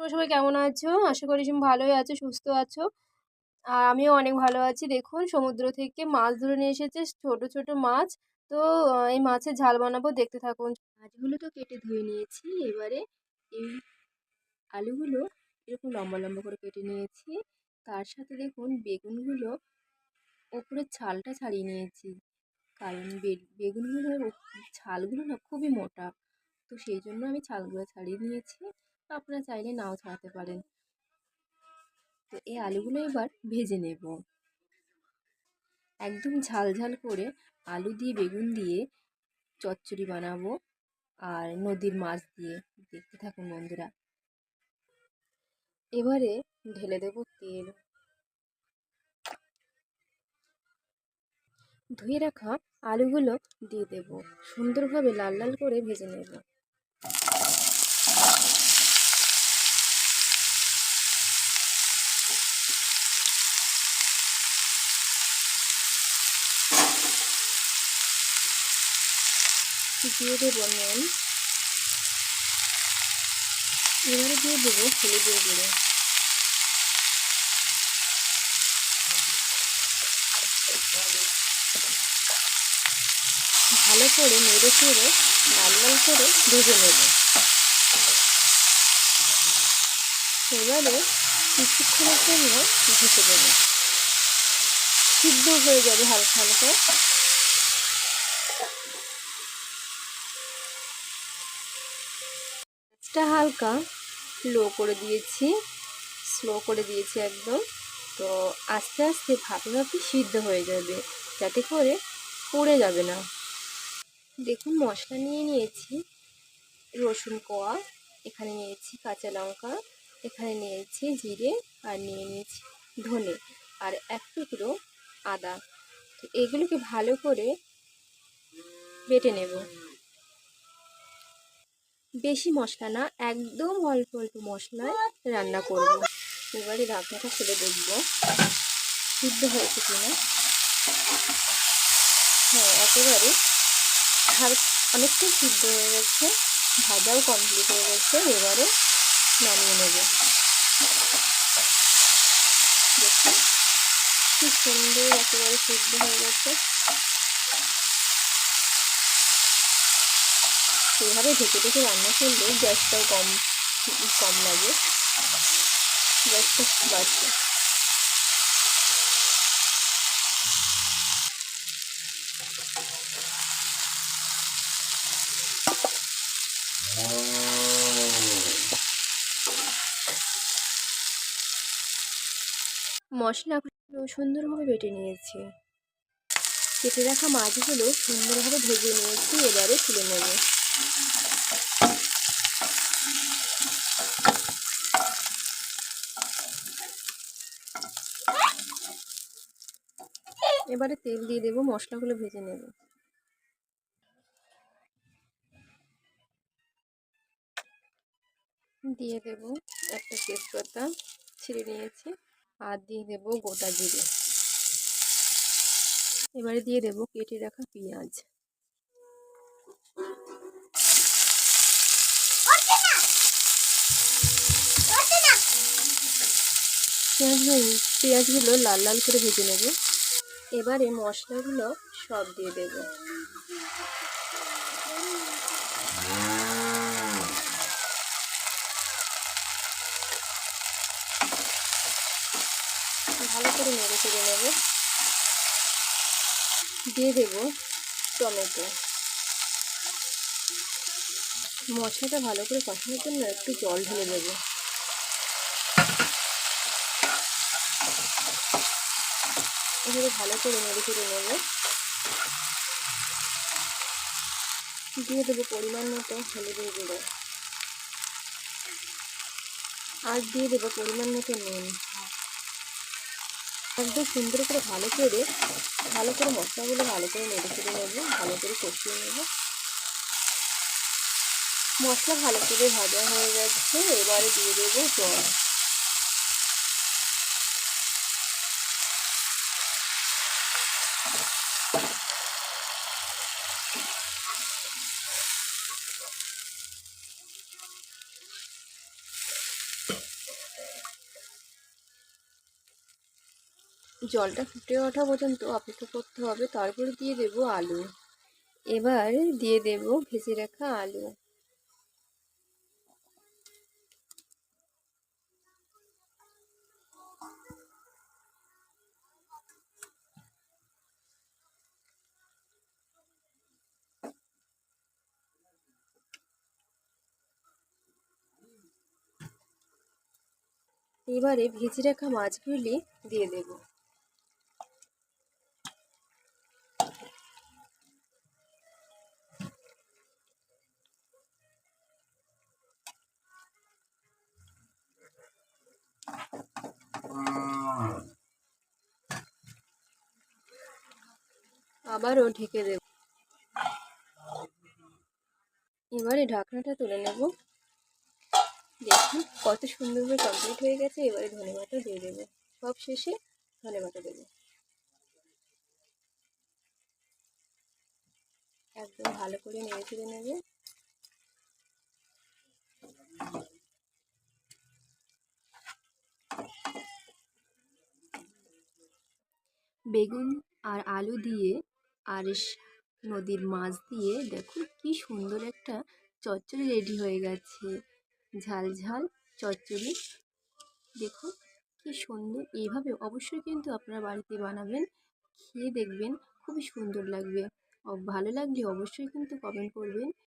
তোমরা সবাই কেমন আছো? আশা করি তুমি ভালোই আছো, সুস্থ আছো। আর আমিও অনেক ভালো আছি। দেখুন, সমুদ্র থেকে মাছ ধরে নিয়ে এসেছে, ছোট ছোট মাছ। তো এই মাছের ঝাল বানাবো, দেখতে থাকুন। মাছগুলো তো কেটে ধুয়ে নিয়েছি, এবারে এই আলুগুলো এরকম লম্বা লম্বা করে কেটে নিয়েছি। তার সাথে দেখুন, বেগুনগুলো ওপরের ছালটা ছাড়িয়ে নিয়েছি। কারণ বেগুনগুলোর ছালগুলো না খুবই মোটা। তো সেই জন্য আমি ছালগুলো ছাড়িয়ে নিয়েছি। আপনারা চাইলে নাও ছাড়াতে পারেন। তো এই আলুগুলো এবার ভেজে নেব। একদম ঝাল ঝাল করে আলু দিয়ে বেগুন দিয়ে চচ্চড়ি বানাবো আর নদীর মাছ দিয়ে। দেখতে থাকুন বন্ধুরা। এবারে ঢেলে দেবো তেল। ধুয়ে রাখা আলুগুলো দিয়ে দেব। সুন্দরভাবে লাল লাল করে ভেজে নেব। দিয়ে দেবো নুন। এবারে দিয়ে দেবো হলুদের গুঁড়ো। ভালো করে নেড়ে চেড়ে লাল লাল করে ভেজে নেব। এবারে কিছুক্ষণের জন্য ঢেকে দেব। সিদ্ধ হয়ে যাবে হালকা হালকা। গ্যাসটা হালকা লো করে দিয়েছি, স্লো করে দিয়েছি একদম। তো আস্তে আস্তে ভাপে ভাপে সিদ্ধ হয়ে যাবে, যাতে করে পড়ে যাবে না। দেখুন, মশলা নিয়ে নিয়েছি, রসুন কোয়া, এখানে নিয়েছি কাঁচা লঙ্কা, এখানে নিয়েছি জিরে, আর নিয়ে নিয়েছি ধনে, আর এক টুকরো আদা। তো এগুলোকে ভালো করে বেটে নেব। বেশি মশলা না, একদম অল্প অল্প মশলায় রান্না করব। এবারে ঢাকনাটা খুলে দেখব সিদ্ধ হয়েছে কিনা। হ্যাঁ একেবারে ভাত অনেকটাই সিদ্ধ হয়ে গেছে, ভাজাও কমপ্লিট হয়ে গেছে, এবারে নামিয়ে নেব। দেখুন, কি সুন্দর একেবারে সিদ্ধ হয়ে গেছে। এভাবে ঢেকে ঢেকে রান্না করলে গ্যাসটাও কম কম লাগে। গ্যাসটা বাড়ছে। মশলা সুন্দরভাবে বেটে নিয়েছি। কেটে রাখা মাছগুলো সুন্দরভাবে ভেজে নিয়েছি, এবারে তুলে নেব। এবারে তেল দিয়ে দেবো, মশলাগুলো ভেজে নেব। দিয়ে দেব একটা তেজপাতা, ছিঁড়ে নিয়েছি, আর দিয়ে দেব গোটা জিরে। এবারে দিয়ে দেব কেটে রাখা পেঁয়াজ। পেঁয়াজগুলো পেঁয়াজগুলো লাল লাল করে ভেজে নেব। এবারে মশলাগুলো সব দিয়ে দেব। ভালো করে নেড়ে চেড়ে নেব। দিয়ে দেব টমেটো। মশলাটা ভালো করে কষানোর জন্য একটু জল ঢেলে দেবো। এভাবে ভালো করে নেড়ে চেড়ে নেব। দিয়ে দেবো পরিমাণ মতো হলুদের গুঁড়ো। আর দিয়ে দেবো পরিমাণ মতো নুন। একদম সুন্দর করে ভালো করে ভালো করে মশলাগুলো ভালো করে নেড়ে চেড়ে নেব, ভালো করে কষিয়ে নেব। মশলা ভালো করে ভাজা হয়ে যাচ্ছে এবারে দিয়ে দেবো জল। জলটা ফুটে ওঠা পর্যন্ত অপেক্ষা করতে হবে। তারপরে দিয়ে দেব আলু। এবার দিয়ে দেব ভেজে রাখা আলু। এবারে ভেজে রাখা মাছগুলি দিয়ে দেব। আবারও ঢেকে দেব। এবারে ঢাকনাটা তুলে নেব। দেখুন, কত সুন্দরভাবে কমপ্লিট হয়ে গেছে। এবারে ধনে পাতা দিয়ে দেবো। সব শেষে ধনে পাতা দেবো। একদম ভালো করে নেড়ে চেড়ে নেবে। বেগুন আর আলু দিয়ে আর নদীর মাছ দিয়ে দেখো কি সুন্দর একটা চচ্চড়ি রেডি হয়ে গেছে। ঝাল ঝাল চচ্চড়ি। দেখুন কি সুন্দর। এইভাবে অবশ্যই কিন্তু আপনারা বাড়িতে বানাবেন, খেয়ে দেখবেন, খুবই সুন্দর লাগবে। ভালো লাগলে অবশ্যই কিন্তু কমেন্ট করবেন।